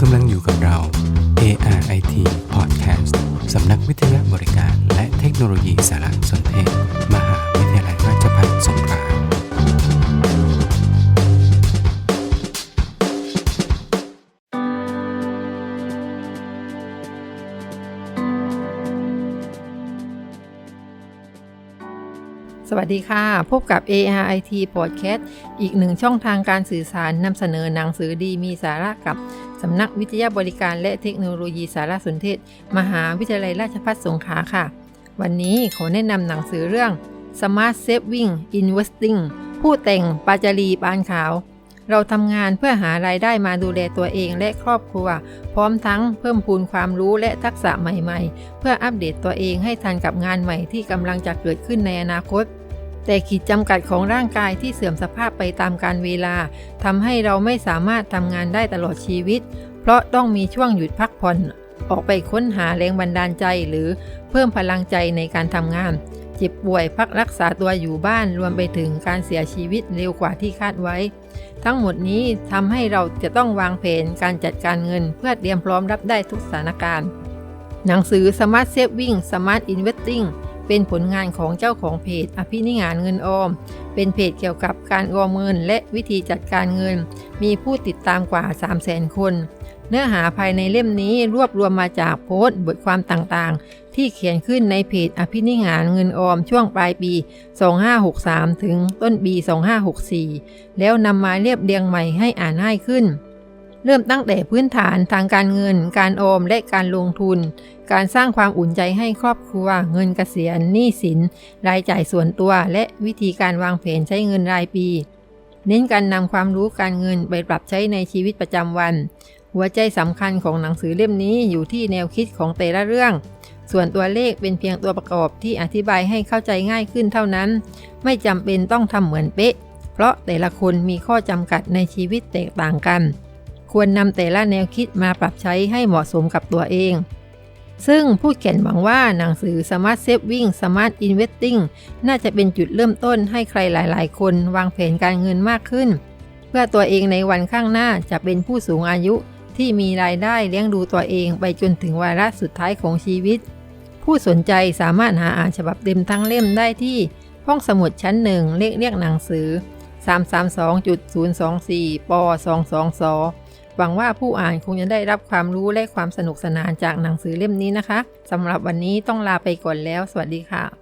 กำลังอยู่กับเรา ARIT Podcast สำนักวิทยาบริการและเทคโนโลยีสารสนเทศมหา สวัสดีค่ะ พบกับ ARIT Podcast อีกหนึ่งช่องทางการสื่อสารนำเสนอหนังสือดีมีสาระกับสำนักวิทยาบริการและเทคโนโลยีสารสนเทศ มหาวิทยาลัยราชภัฏสงขลาค่ะ วันนี้ขอแนะนำหนังสือเรื่อง Smart Saving Investing ผู้แต่งปาจารีปานขาว เราทำงานเพื่อหารายได้มาดูแลตัวเองและครอบครัว พร้อมทั้งเพิ่มพูนความรู้และทักษะใหม่ ๆ เพื่ออัปเดตตัวเองให้ทันกับงานใหม่ที่กำลังจะเกิดขึ้นในอนาคต แต่ขีดจำกัดของร่างกายที่เสื่อมสภาพไปตามกาลเวลาทำให้เราไม่สามารถทำงานได้ตลอดชีวิต เพราะต้องมีช่วงหยุดพักผ่อน ออกไปค้นหาแรงบันดาลใจหรือเพิ่มพลังใจในการทำงาน เจ็บป่วยพักรักษาตัวอยู่บ้านรวมไปถึงการเสียชีวิตเร็วกว่าที่คาดไว้ ทั้งหมดนี้ทำให้เราจะต้องวางแผนการจัดการเงิน เพื่อเตรียมพร้อมรับได้ทุกสถานการณ์ หนังสือ Smart Saving Smart Investing เป็นผลงานของเจ้าของเพจอภินิหารเงินออม เป็นเพจเกี่ยวกับการออมเงินและวิธีจัดการเงิน มีผู้ติดตามกว่า 300,000 คน เนื้อหาภายในเล่มนี้รวบรวมมาจากโพสต์บทความต่างๆ ที่เขียนขึ้นในเพจอภินิหารเงินออมช่วงปลายปี 2563 ถึงต้นปี 2564 แล้วนำมาเรียบเรียงใหม่ให้อ่านง่ายขึ้น เริ่มตั้งแต่พื้นฐานทางการเงิน การออมและการลงทุน การสร้างความอุ่นใจให้ครอบครัว เงินเกษียณหนี้สิน รายจ่ายส่วนตัว และวิธีการวางแผนใช้เงินรายปี เน้นการนำความรู้การเงินไปปรับใช้ในชีวิตประจำวัน หัวใจสำคัญของหนังสือเล่มนี้อยู่ที่แนวคิดของแต่ละเรื่อง ส่วนตัวเลขเป็นเพียงตัวประกอบที่อธิบายให้เข้าใจง่ายขึ้นเท่านั้น ไม่จำเป็นต้องทำเหมือนเป๊ะ เพราะแต่ละคนมีข้อจำกัดในชีวิตแตกต่างกัน ควรนำแต่ละแนวคิดมาปรับใช้ให้เหมาะสมกับตัวเอง ซึ่งผู้เขียนหวังว่าหนังสือ Smart Saving Smart Investing น่าจะเป็นจุดเริ่มต้นให้ใครหลาย ๆ คนวางแผนการเงินมากขึ้น เพื่อตัวเองในวันข้างหน้าจะเป็นผู้สูงอายุที่มีรายได้เลี้ยงดูตัวเองไปจนถึงวาระสุดท้ายของชีวิต ผู้สนใจสามารถหาอ่านฉบับเต็มทั้งเล่มได้ที่ห้องสมุดชั้นหนึ่งเลขเรียกหนังสือ 332.024ป222 หวังว่าผู้อ่านคงจะได้รับความรู้และความสนุกสนานจากหนังสือเล่มนี้นะคะสำหรับวันนี้ต้องลาไปก่อนแล้ว สวัสดีค่ะ